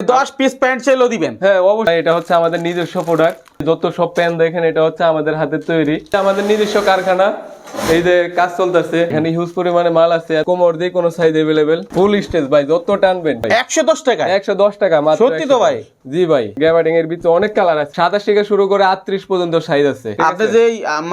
দশ piece pant সেলও দিবেন। হ্যাঁ অবশ্যই। এটা হচ্ছে আমাদের নিজস্ব প্রোডাক্ট যত সব প্যান দেখেন এটা হচ্ছে আমাদের হাতের তৈরি। আমাদের নিজস্ব কারখানা। এই যে কাজ চলতেছে এখানে হিউজ পরিমাণে মাল আছে। কোমর দিয়ে কোনো সাইজ অ্যাভেলেবেল ফুল স্টেজ ভাই যত টানবেন ভাই। একশো দশ টাকা। একশো দশ টাকা মাত্র সত্যি তো ভাই? জি ভাই। গ্যাবার্ডিং এর ভিতরে অনেক কালার আছে। সাতাশ থেকে শুরু করে আটত্রিশ পর্যন্ত সাইজ আছে। আপনি যে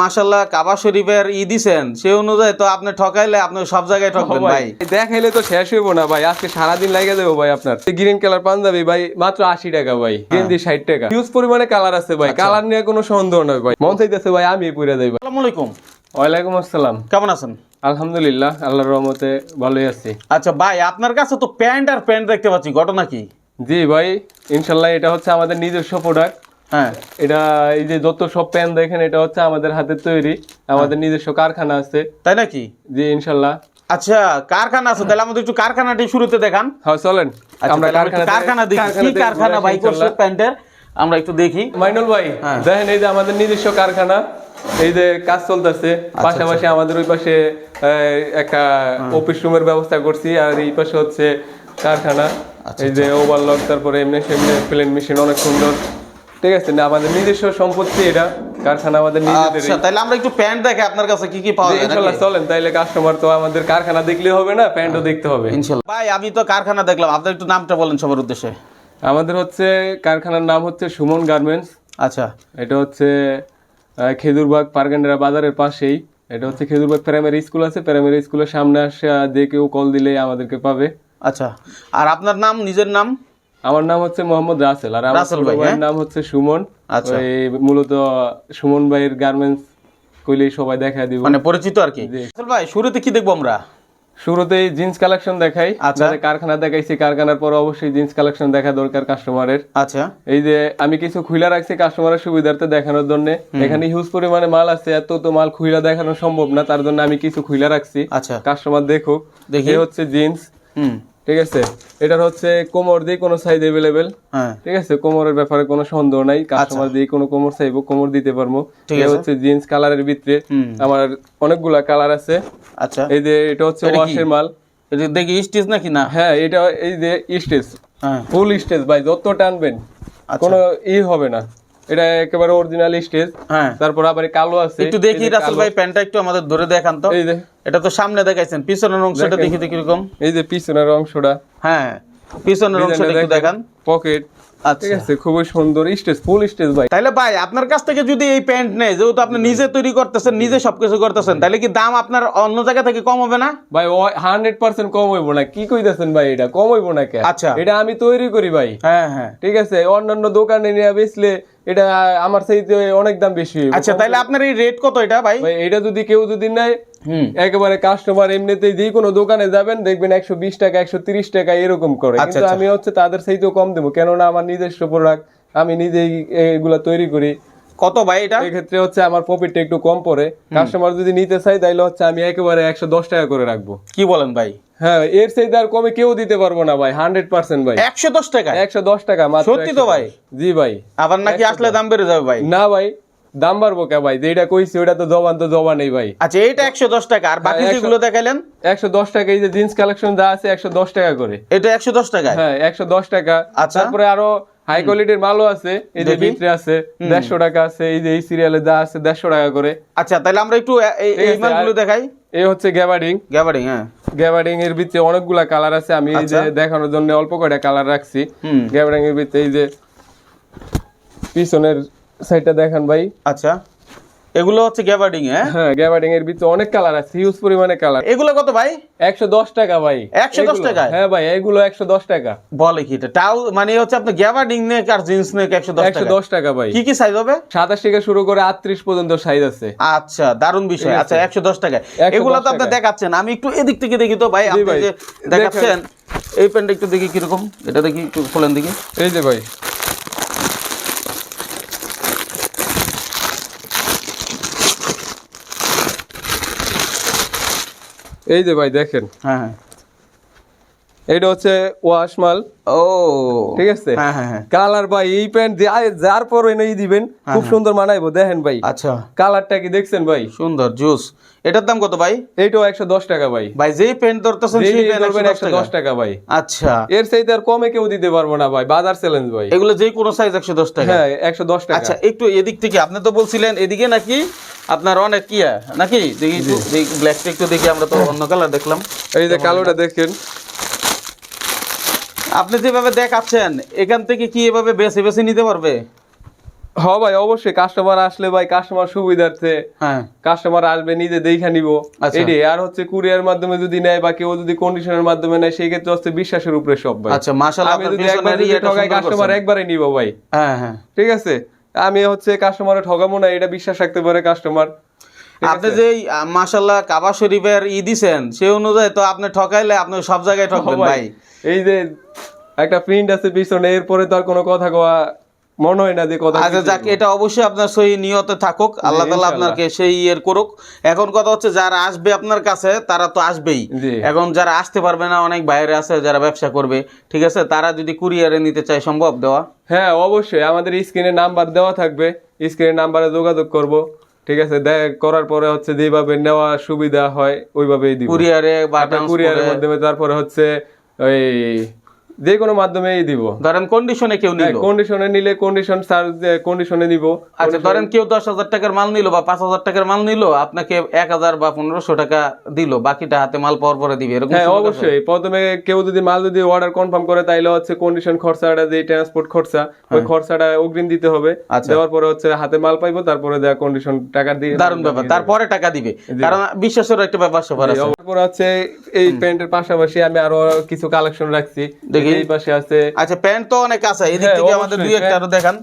মাসাল্লাহ কাবা শরীফের ই দিছেন সে অনুযায়ী তো আপনি ঠকাইলে আপনি সব জায়গায় ঠকবেন ভাই দেখাইলে তো শেষ হইব না ভাই। আজকে সারাদিন লাগে দেবো ভাই আপনার। গ্রিন কালার পাঞ্জাবি ভাই মাত্র আশি টাকা ভাই। হ্যাঁ। গেঞ্জি ষাট টাকা। হিউজ পরিমাণে কালার আছে ভাই। আচ্ছা। কালার নিয়ে কোনো সন্দেহ নয় ভাই। মন চাইতেছে ভাই আমি পুরে ভাই। আসসালামু আলাইকুম। ওয়ালাইকুম আসসালাম। কেমন আছেন? আলহামদুলিল্লাহ আল্লাহর রহমতে ভালোই আছি। আচ্ছা ভাই আপনার কাছে তো প্যান্ট আর প্যান্ট দেখতে পাচ্ছি ঘটনা কি? জি ভাই ইনশাল্লাহ এটা হচ্ছে আমাদের নিজস্ব প্রোডাক্ট হ্যাঁ। এটা এই যে যত সব প্যান দেখেন এটা হচ্ছে আমাদের হাতের তৈরি আমাদের নিজস্ব কারখানা আছে। তাই নাকি? জি ইনশাল্লাহ। আচ্ছা কারখানা আছে তাহলে আমাদের একটু কারখানাটি শুরুতে দেখান। হ্যাঁ চলেন। আচ্ছা, আমরা একটু কারখানা দেখি কি কারখানা ভাই করছে। প্যান্টের? আমরা একটু দেখি। মাইনুল ভাই হ্যাঁ। দেখেন এই যে আমাদের নিজস্ব কারখানা এই যে কাজ চলতেছে। আচ্ছা, পাশাপাশি আমাদের ওই পাশে একটা হ্যাঁ। অফিস রুমের ব্যবস্থা করছি আর এই পাশে হচ্ছে কারখানা। আচ্ছা, এই যে ওভারলক তারপরে এমনি সেমনি প্লেন মেশিন অনেক সুন্দর। ঠিক আছে না আমাদের নিজস্ব সম্পত্তি এটা কারখানা আমাদের নিজেদের আচ্ছা তাহলে আমরা একটু প্যান্ট দেখে আপনার কাছে কি কি পাওয়া যায় ইনশাল্লাহ নাকি? চলেন তাইলে কাস্টমার তো আমাদের কারখানা দেখলে হবে না প্যান্টও দেখতে হবে। ইনশাল্লাহ। ভাই আমি তো কারখানা দেখলাম আপনার একটু নামটা বলেন সবার উদ্দেশ্যে। আমাদের হচ্ছে কারখানার নাম হচ্ছে সুমন গার্মেন্টস। আচ্ছা। এটা হচ্ছে খেজুরবাগ পারগান্ডারা বাজারের পাশেই। এটা হচ্ছে খেজুরবাগ প্রাইমারি স্কুল আছে। প্রাইমারি স্কুলের সামনে আসে আহ, যে কেউ কল দিলে আমাদেরকে পাবে। আচ্ছা। আর আপনার নাম নিজের নাম? আমার নাম হচ্ছে মোহাম্মদ রাসেল। আর আমার রাসেল ভাইয়ের হ্যাঁ? নাম হচ্ছে সুমন। আচ্ছা। মূলত সুমন ভাইয়ের গার্মেন্টস কইলেই সবাই দেখা দিব। মানে পরিচিত আর কি। জি। আসল ভাই শুরুতে কি দেখব আমরা? শুরুতেই জিন্স কালেকশন দেখাই। আচ্ছা। কারখানা দেখাইছি কারখানার পর অবশ্যই জিন্স কালেকশন দেখা দরকার কাস্টমারের আচ্ছা। এই যে আমি কিছু খুইলা রাখছি কাস্টমারের সুবিধার্থে দেখানোর জন্য। এখানে হিউজ পরিমাণে মাল আছে এত তো মাল খুইলা দেখানো সম্ভব না তার জন্য আমি কিছু খুইলা রাখছি। আচ্ছা। কাস্টমার দেখুক। দেখি। হচ্ছে জিন্স হুম। ঠিক আছে? এটার হচ্ছে কোমর দিয়ে কোনো সাইজ অ্যাভেলেবেল হ্যাঁ। ঠিক আছে? কোমরের ব্যাপারে কোনো সন্দেহ নাই। কাস্টমার দিয়ে কোনো কোমর চাইব কোমর দিতে পারব। আছে। হচ্ছে জিন্স কালারের ভিতরে। আমার অনেকগুলা কালার আছে। আচ্ছা। এই যে এটা হচ্ছে ওয়াশের মাল। এটা দেখি স্টেজ নাকি না? হ্যাঁ এটা এই যে স্টেজ ফুল স্টেজ ভাই যত টানবেন আচ্ছা। কোনো ই হবে না। এটা একেবারে অরিজিনাল স্টেজ হ্যাঁ। তারপর আবার কালো আছে। একটু দেখি রাসেল ভাই প্যান্টটা একটু আমাদের ধরে দেখান তো। এই যে। এটা তো সামনে দেখাইছেন পিছনের অংশটা দেখি তো কীরকম। এই যে পিছনের অংশটা। হ্যাঁ পিছনের অংশটা একটু দেখান। পকেট ঠিক আছে খুবই সুন্দর। স্টেজ ফুল স্টেজ ভাই। তাহলে ভাই আপনার কাছ থেকে যদি এই প্যান্ট নেয় যেহেতু আপনি নিজে তৈরি করতেছেন নিজে সবকিছু করতেছেন তাহলে কি দাম আপনার অন্য জায়গা থেকে কম হবে না? ভাই হান্ড্রেড পার্সেন্ট কম হইব না। কি কইতেছেন ভাই এটা? কম হইব না কে? আচ্ছা। এটা আমি তৈরি করি ভাই। হ্যাঁ হ্যাঁ। ঠিক আছে অন্যান্য দোকানে নিয়ে বেচলে এটা আমার চাইতে অনেক দাম বেশি আচ্ছা তাহলে আপনার এই রেট কত এটা ভাই? ভাই এটা যদি কেউ যদি নেয় একেবারে কাস্টমার এমনিতেই যে কোনো দোকানে যাবেন দেখবেন একশো বিশ টাকা একশো তিরিশ টাকা এরকম করে। আচ্ছা, কিন্তু আচ্ছা। আমি হচ্ছে তাদের সেইতেও কম দেবো। কেননা আমার নিজস্ব প্রোডাক্ট আমি নিজেই এগুলা তৈরি করি। কত ভাই এটা? এক্ষেত্রে হচ্ছে আমার প্রফিটটা একটু কম পড়ে। কাস্টমার যদি নিতে চাই তাইলে হচ্ছে আমি একেবারে একশো দশ টাকা করে রাখব। কি বলেন ভাই? হ্যাঁ এর চাইতে আর কমে কেউ দিতে পারব না ভাই হান্ড্রেড পার্সেন্ট ভাই। একশো দশ টাকা? একশো দশ টাকা সত্যি তো ভাই? জি ভাই। আবার নাকি আসলে দাম বেড়ে যাবে ভাই? না ভাই দাম বাড়বো কে ভাই? যেটা কইছি ওটা তো জবান তো জবা নেই ভাই। আচ্ছা এইটা একশো দশ টাকা আর বাকি হ্যাঁ, যেগুলো দেখাইলেন? একশো দশ টাকা এই যে জিন্স কালেকশন যা আছে একশো দশ টাকা করে। এটা একশো দশ টাকা হ্যাঁ একশো দশ টাকা। আচ্ছা। তারপরে আরও হাই কোয়ালিটির মালও আছে এই যে। ভিতরে আছে দেড়শো টাকা আছে এই যে এই সিরিয়ালে যা আছে দেড়শো টাকা করে। আচ্ছা তাহলে আমরা একটু এই- মালগুলো দেখাই। এই হচ্ছে গ্যাবার্ডিং গ্যাবারিং হ্যাঁ। গ্যাবার্ডিং এর ভিতরে অনেকগুলা কালার আছে আমি এই যে আচ্ছা। দেখানোর জন্য অল্প কয়টা কালার রাখছি। গ্যাবার্ডিং এর ভিতরে এই যে পিছনের সাইডটা দেখান ভাই। আচ্ছা। এগুলো হচ্ছে গ্যাবার্ডিং হ্যাঁ? হ্যাঁ গ্যাবার্ডিং এর ভিতরে অনেক কালার আছে হিউজ পরিমাণে কালার এগুলো কত ভাই? একশো দশ টাকা ভাই। 110 এগুলো- টাকায়? হ্যাঁ ভাই এগুলো একশো দশ টাকা। বলে কি এটা? তাও মানে হচ্ছে আপনি গ্যাবার্ডিং নেক আর জিন্স নেক একশো একশো টাকা দশ টাকা ভাই। কি কি সাইজ হবে? সাতাশ থেকে শুরু করে আটত্রিশ পর্যন্ত সাইজ আছে। আচ্ছা দারুণ বিষয়। আচ্ছা একশো দশ টাকা এগুলো তো আপনি দেখাচ্ছেন। আমি একটু এদিক থেকে দেখি তো ভাই আপনি। যে দেখাচ্ছেন। এই প্যান্টটা একটু দেখি কীরকম। এটা দেখি একটু খোলেন দেখি। এই যে ভাই। এই যে ভাই দেখেন। হ্যাঁ হ্যাঁ। এটা হচ্ছে ওয়াশ মাল। ও। ঠিক আছে? হ্যাঁ হ্যাঁ হ্যাঁ। কালার ভাই এই প্যান্ট যার পর দিবেন খুব সুন্দর মানাইবো দেখেন ভাই। আচ্ছা। কালারটা কি দেখছেন ভাই? সুন্দর জুস। এটার দাম কত ভাই? এইটাও একশো দশ টাকা ভাই। ভাই যেই পেন্ট ধরতেছেন একশো দশ টাকা। ভাই। আচ্ছা। এর চাইতে আর কমে কেউ দিতে পারব না ভাই বাজার চ্যালেঞ্জ ভাই। এগুলো যে কোনো সাইজ একশো দশ টাকা। হ্যাঁ একশো দশ টাকা। আচ্ছা একটু এদিক থেকে আপনি তো বলছিলেন এদিকে নাকি আপনার অনেক কিয়া নাকি? দেখি ব্ল্যাকটা একটু দেখি আমরা তো অন্য কালার দেখলাম। এই যে কালোটা দেখেন। আপনি যেভাবে দেখাচ্ছেন এখান থেকে কি এভাবে বেছে বেছে নিতে পারবে? হ ভাই অবশ্যই কাস্টমার আসলে ভাই কাস্টমার সুবিধার্থে হ্যাঁ। কাস্টমার আসবে নিজে দেখা নিব। আচ্ছা। এটাই। আর হচ্ছে কুরিয়ার মাধ্যমে যদি নেয় বা কেউ যদি কন্ডিশনের মাধ্যমে নেয় সেই ক্ষেত্রে হচ্ছে বিশ্বাসের উপরে সব ভাই। আচ্ছা মাশাআল্লাহ আমি যদি একবার ইয়েটা ঠকাই কাস্টমার একবারে নিব ভাই। হ্যাঁ হ্যাঁ। ঠিক আছে? আমি হচ্ছে কাস্টমারে ঠকাবো না এটা বিশ্বাস রাখতে পারে কাস্টমার আপনি যে মাশাল্লাহ কাবা শরীফের ই দিছেন সেই অনুযায়ী তো আপনি ঠকাইলে আপনি সব জায়গায় ঠকবেন ভাই। এই যে একটা প্রিন্ট আছে পিছনে এরপরে তো আর কোনো কথা কওয়া মনে হয় না যে কথা আচ্ছা যাক এটা অবশ্যই আপনার সই নিয়তে থাকুক আল্লাহ তালা আপনাকে সেই ইয়ের করুক। এখন কথা হচ্ছে যারা আসবে আপনার কাছে তারা তো আসবেই। এখন যারা আসতে পারবে না অনেক বাইরে আছে যারা ব্যবসা করবে ঠিক আছে? তারা যদি কুরিয়ারে নিতে চায় সম্ভব দেওয়া? হ্যাঁ অবশ্যই। আমাদের স্ক্রিনে নাম্বার দেওয়া থাকবে স্ক্রিনের নাম্বারে যোগাযোগ করব। ঠিক আছে দেখ করার পরে হচ্ছে যেভাবে নেওয়া সুবিধা হয় ওইভাবেই দিব। কুরিয়ারে বা কুরিয়ারের মাধ্যমে তারপরে হচ্ছে ওই যে কোনো মাধ্যমেই দিব। ধরেন কন্ডিশনে কেউ নিল। কন্ডিশনে নিলে কন্ডিশন চার্জ কন্ডিশনে নিব। আচ্ছা ধরেন কেউ দশ হাজার টাকার মাল নিল বা পাঁচ হাজার টাকার মাল নিল আপনাকে এক হাজার বা পনেরোশো টাকা দিল বাকিটা হাতে মাল পাওয়ার পরে দিবে এরকম হ্যাঁ অবশ্যই। প্রথমে কেউ যদি মাল যদি অর্ডার কনফার্ম করে তাইলে হচ্ছে কন্ডিশন খরচাটা যে ট্রান্সপোর্ট খরচা ওই খরচাটা অগ্রিম দিতে হবে। হ্যাঁ। আচ্ছা। দেওয়ার পরে হচ্ছে হাতে মাল পাইবো তারপরে দেওয়া কন্ডিশন টাকা দিয়ে দারুণ ব্যাপার। তারপরে টাকা দিবে। কারণ বিশ্বাসের একটা ব্যাপার স্যাপার আছে। তারপর হচ্ছে এই প্যান্টের পাশাপাশি আমি আরও কিছু কালেকশন রাখছি। দেখি। এই পাশে আছে। আচ্ছা প্যান্ট তো অনেক আছে এদিক হ্যাঁ, থেকে আমাদের দুই একটা আরও দেখান।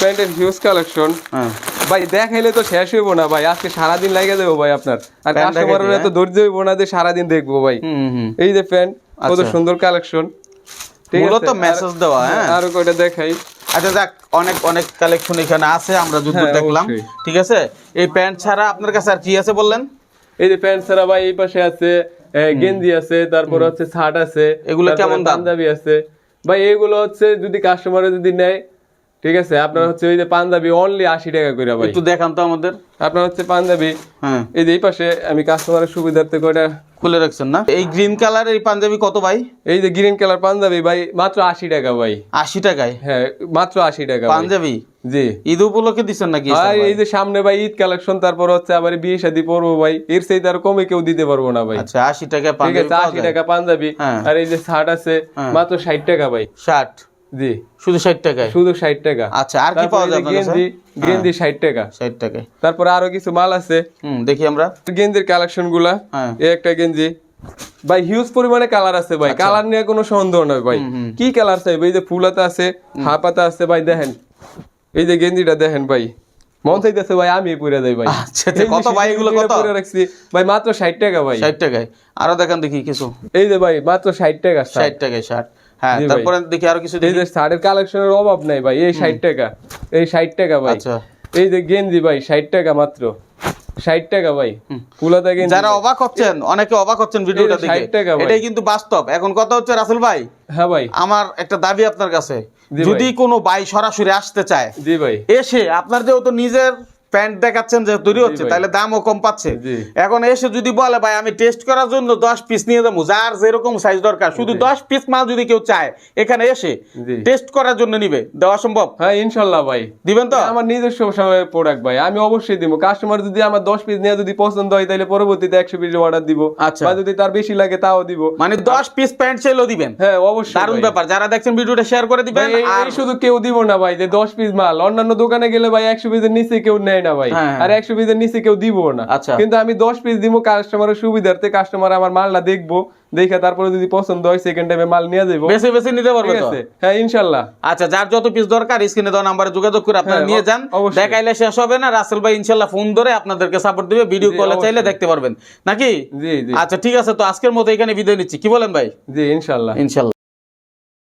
প্যান্টের হিউজ কালেকশন হ্যাঁ। ভাই দেখাইলে তো শেষ হইব না ভাই। আজকে সারাদিন লাগে দেবো ভাই আপনার। আর কাস্টমারের এত ধৈর্য হইব না যে সারাদিন দেখব ভাই। এই যে প্যান্ট কত আচ্ছা। সুন্দর কালেকশন মূলত মেসেজ দেওয়া হ্যাঁ। আরও কয়টা দেখাই? আচ্ছা যাক অনেক অনেক কালেকশন এখানে আছে আমরা যুদ্ধ হ্যাঁ, দেখলাম। ঠিক আছে? এই প্যান্ট ছাড়া আপনার কাছে আর কি আছে বললেন? এই যে প্যান্ট ছাড়া ভাই এই পাশে আছে গেঞ্জি আছে তারপর হচ্ছে শার্ট আছে এগুলো কেমন দাম? দাবি আছে। ভাই এগুলো হচ্ছে যদি কাস্টমারে যদি নেয় ঠিক আছে? আপনার হচ্ছে ওই যে পাঞ্জাবি অনলি আশি টাকা করে ভাই। একটু দেখান তো আমাদের। আপনার হচ্ছে পাঞ্জাবি। হ্যাঁ। এই যে এই পাশে আমি কাস্টমারের সুবিধার্থে কয়টা খুলে রাখছেন না? এই গ্রিন কালার এই পাঞ্জাবি কত ভাই? এই যে গ্রিন কালার পাঞ্জাবি ভাই মাত্র আশি টাকা ভাই। আশি টাকায়? হ্যাঁ মাত্র আশি টাকা পাঞ্জাবি? জি। ঈদ উপলক্ষে দিচ্ছেন নাকি ভাই এই যে সামনে ভাই ঈদ কালেকশন তারপর হচ্ছে আবার বিয়ে শাদী পড়ব ভাই। এর সেই তার কমে কেউ দিতে পারব না ভাই। আচ্ছা আশি ঠিক আছে আশি টাকা পাঞ্জাবি। হ্যাঁ। আর এই যে শার্ট আছে হ্যাঁ। মাত্র ষাট টাকা ভাই। ষাট। জি। শুধু ষাট টাকায়? শুধু ষাট টাকা। আচ্ছা আর কি পাওয়া যায় আপনার কাছে? গেঞ্জি গেঞ্জি ষাট টাকা। ষাট টাকায়। তারপরে আরও কিছু মাল আছে। হুম দেখি আমরা। গেঞ্জির হ্যাঁ। এই একটা গেঞ্জি। ভাই হিউজ পরিমাণে কালার আছে ভাই। আচ্ছা। কালার নিয়ে কোনো সন্দেহ নয় ভাই। কি কালার চাই? এই যে ফুলাতা আছে হাফাতা আছে ভাই দেখেন। এই যে গেঞ্জিটা দেখেন ভাই। মন চাইতেছে ভাই আমি পুরে দেই ভাই। আচ্ছা, আচ্ছা, কত ভাই এগুলো কত? পুরে রাখছি। ভাই মাত্র ষাট টাকা ভাই। ষাট টাকায়। আরও দেখান দেখি কিছু। এই যে ভাই মাত্র ষাট টাকা ষাট। শার্ট। টাকায় ষাট। হ্যাঁ তারপরে দেখি আরও কিছু দেখি। শার্টের কালেকশনের অভাব নাই ভাই এই ষাট টাকা এই ষাট টাকা ভাই। আচ্ছা। এই যে গেঞ্জি ভাই ষাট টাকা মাত্র। ষাট টাকা ভাই গেঞ্জি যারা অবাক হচ্ছেন অনেকে অবাক হচ্ছেন ভিডিওটা এই যে 60 দেখে টাকা এটাই কিন্তু বাস্তব। এখন কথা হচ্ছে রাসেল ভাই হ্যাঁ ভাই। আমার একটা দাবি আপনার কাছে। যদি কোনো ভাই সরাসরি আসতে চায় জি ভাই। এসে আপনার যেহেতু নিজের প্যান্ট দেখাচ্ছেন যে তৈরি হচ্ছে তাহলে দামও কম পাচ্ছে। এখন এসে যদি বলে ভাই আমি টেস্ট করার জন্য দশ পিস নিয়ে যাব যার যেরকম সাইজ দরকার শুধু দশ পিস মাল যদি কেউ চায় এখানে এসে টেস্ট করার জন্য নিবে দেওয়া সম্ভব? হ্যাঁ ইনশাল্লাহ ভাই। দিবেন তো? আমার নিজস্ব সময় প্রোডাক্ট ভাই আমি অবশ্যই দিব। কাস্টমার যদি আমার দশ পিস নিয়ে যদি পছন্দ হয় তাহলে পরবর্তীতে একশো পিস অর্ডার দিব। আচ্ছা। যদি তার বেশি লাগে তাও দিব। মানে দশ পিস প্যান্ট চাইলেও দিবেন? হ্যাঁ অবশ্যই দারুণ ব্যাপার। যারা দেখছেন ভিডিওটা শেয়ার করে দিবেন আর শুধু কেউ দিব না ভাই যে দশ পিস মাল। অন্যান্য দোকানে গেলে ভাই একশো পিসের নিচে কেউ নেয় না ভাই। হ্যাঁ, হ্যাঁ। আর একশো পিসের নিচে কেউ দিব না। আচ্ছা। কিন্তু আমি দশ পিস দিব কাস্টমারের সুবিধার্থে কাস্টমার আমার মালটা দেখব দেখে তারপরে যদি পছন্দ হয় সেকেন্ড টাইমে মাল নিয়ে যাব বেশি বেশি নিতে পারবে হ্যাঁ ইনশাল্লাহ। আচ্ছা যার যত পিস দরকার স্ক্রিনে দেওয়া নাম্বারে যোগাযোগ করে আপনারা হ্যাঁ, নিয়ে যান। দেখাইলে শেষ হবে না। রাসেল ভাই ইনশাল্লাহ ফোন ধরে আপনাদেরকে সাপোর্ট দিবে। ভিডিও কলে চাইলে দেখতে পারবেন। নাকি? জি জি। আচ্ছা ঠিক আছে। তো আজকের মতো এখানে বিদায় নিচ্ছি। কি বলেন ভাই? জি ইনশাল্লাহ। ইনশাল্লাহ।